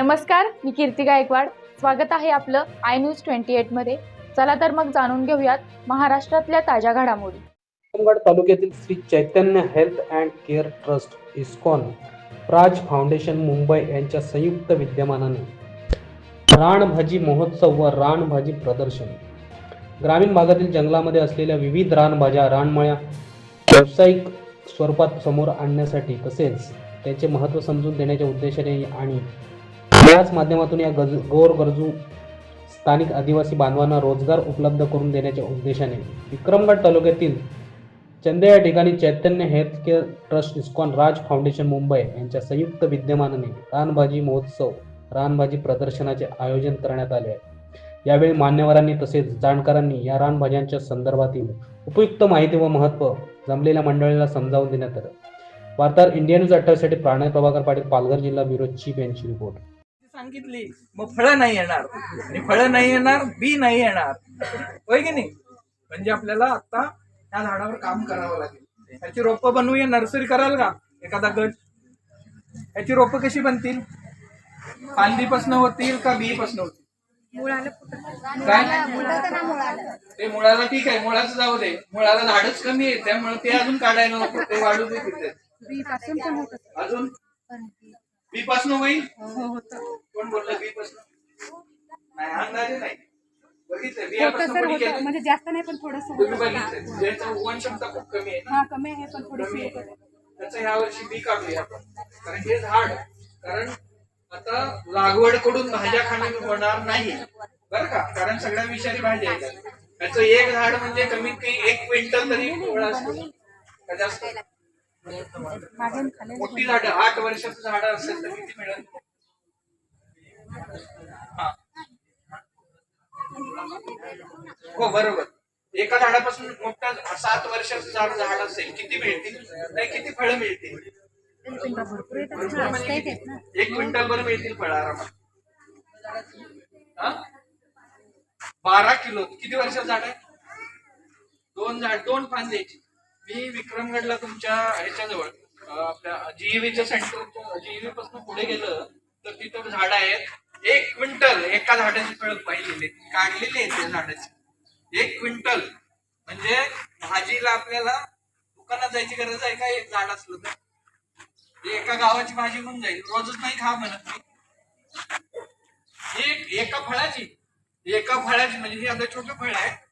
नमस्कार मी कीर्ती गायकवाड. स्वागत आहे आपलं आय न्यूज ट्वेंटी एटमध्ये चला तर मग जाणून घेऊयात महाराष्ट्रातल्या ताज्या घडामोडी. विक्रमगड तालुक्यातील Shri Chaitanya Health and Care Trust ISKCON Raj Foundation Mumbai यांच्या संयुक्त विद्यमानाने रानभाजी महोत्सव व रानभाजी प्रदर्शन. ग्रामीण भागातील जंगलामध्ये असलेल्या विविध रानभाज्या रानमळ्या व्यावसायिक स्वरूपात समोर आणण्यासाठी तसेच त्याचे महत्त्व समजून देण्याच्या उद्देशाने आणि याच माध्यमातून या गज गोरगरजू स्थानिक आदिवासी बांधवांना रोजगार उपलब्ध करून देण्याच्या उद्देशाने विक्रमगड तालुक्यातील चंदे या ठिकाणी Chaitanya Healthcare Trust ISKCON Raj Foundation Mumbai यांच्या संयुक्त विद्यमानाने रानभाजी महोत्सव रानभाजी प्रदर्शनाचे आयोजन करण्यात आले आहे. यावेळी मान्यवरांनी तसेच जाणकारांनी या रानभाज्यांच्या संदर्भातील उपयुक्त माहिती व महत्त्व जमलेल्या मंडळीला समजावून देण्यात आलं. वार्ताहर इंडिया न्यूज अठ्ठावीससाठी प्राणय प्रभाकर पाटील पालघर जिल्हा ब्युरो चीफ यांची रिपोर्ट. सांगितली मग फळं नाही येणार. आणि फळं नाही येणार बी नाही येणार. होय की नाही? म्हणजे आपल्याला आता त्या झाडावर काम करावं लागेल. त्याची रोपं बनवूया नर्सरी कराल का? एखादा गट. याची रोपं कशी बनतील? फांदीपासून होतील का बी पासून होतील काय? ते मुळाला ठीक आहे मुळाचं जाऊ दे. मुळाला झाडच कमी आहे त्यामुळे ते अजून काढायला नको ते वाढू दे तिथे. अजून? बी पासून होईल? कोण बोललं बी पासून? नाही अंदाजे नाही. बघितलं बियापासून सर कोणी होतं केलं? म्हणजे जास्त नाही पण थोडस बघितलं ज्याचं क्षमता खूप कमी आहे ना. हा कमी आहे पण कमी. आहे. त्याचं ह्या वर्षी बी काढूया आपण. कारण हे झाड कारण आता लागवडकडून भाज्या खाणं होणार नाही. बरं का? कारण सगळ्या विषारी भाज्या आहेत. त्याचं एक झाड म्हणजे कमीत कमी एक क्विंटल तरी फळ असतो. का जास्त? मागून खाल्लेलं मोठी झाड आठ वर्षाचं झाड असेल तर किती मिळेल? हा. हो बरोबर. एका झाडापासून मोठा सात वर्षाचं झाड झाड असेल किती मिळतील? नाही किती फळं मिळतील? एक क्विंटल भर मिळतील फळ आरामात. बारा किलो. किती वर्षाचं झाड आहे? दोन झाड दोन फांद्याची मी विक्रमगडला तुमच्या ह्याच्याजवळ आपल्या जीईव्हीच्या सेंटर जीईव्ही पासून पुढे गेलं. तर तिथं झाड आहेत. एक क्विंटल एका झाडाची फळ पाहिलेले काढलेले आहेत त्या झाडाची. एक क्विंटल. म्हणजे भाजीला आपल्याला दुकानात जायची गरज आहे का? एक झाड असलं तर. एका गावाची भाजी होऊन जाईल. रोजच नाही खा म्हणत नाही एक एका फळाची. एका फळाची म्हणजे हे आता छोटं फळ आहे.